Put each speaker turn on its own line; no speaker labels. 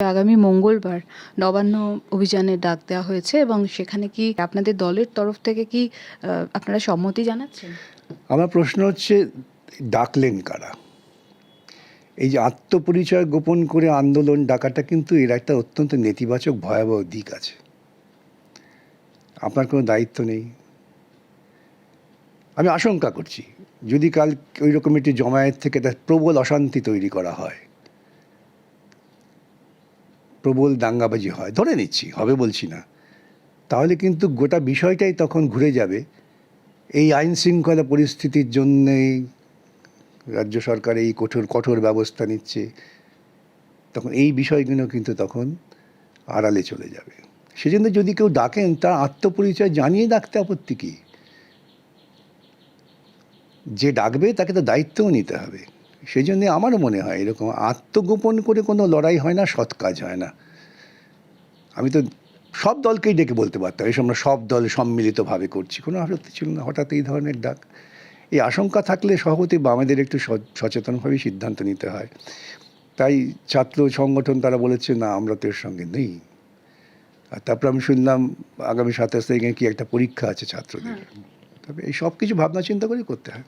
আগামী মঙ্গলবার নবান্ন অভিযানের ডাক দেওয়া হয়েছে এবং সেখানে কি আপনাদের দলের তরফ থেকে কি আপনারা সম্মতি জানাচ্ছেন?
আমার প্রশ্ন হচ্ছে, ডাকলেন কারা? এই যে আত্মপরিচয় গোপন করে আন্দোলন ডাকাটা কিন্তু এর একটা অত্যন্ত নেতিবাচক ভয়াবহ দিক আছে। আপনার কোনো দায়িত্ব নেই। আমি আশঙ্কা করছি, যদি কাল ওই রকম একটি জমায়েত থেকে একটা প্রবল অশান্তি তৈরি করা হয় প্রবল দাঙ্গাবাজি হয়। ধরে নিচ্ছি, হবে বলছি না। তাহলে কিন্তু গোটা বিষয়টাই তখন ঘুরে যাবে। এই আইন শৃঙ্খলা পরিস্থিতির জন্যেই রাজ্য সরকার এই কঠোর কঠোর ব্যবস্থা নিচ্ছে। তখন এই বিষয়গুলো কিন্তু তখন আড়ালে চলে যাবে। সেজন্য যদি কেউ ডাকেন, তার আত্মপরিচয় জানিয়ে ডাকতে আপত্তি কী? যে ডাকবে, তাকে তো দায়িত্বও নিতে হবে। সেই জন্যে আমারও মনে হয় এরকম আত্মগোপন করে কোনো লড়াই হয় না সৎ কাজ হয় না। আমি তো সব দলকেই ডেকে বলতে পারতাম এসব আমরা সব দল সম্মিলিতভাবে করছি। কোনো আপত্তি ছিল না হঠাৎ এই ধরনের ডাক। এই আশঙ্কা থাকলে সভাপতি বামেদের একটু স- সচেতনভাবে সিদ্ধান্ত নিতে হয়। তাই ছাত্র সংগঠন তারা বলেছে না আমরা তো এর সঙ্গে নেই। আর তারপর আমি শুনলাম আগামী সাতাশ তারিখে কি একটা পরীক্ষা আছে ছাত্রদের। তবে এই সব কিছু ভাবনা চিন্তা করে করতে হয়।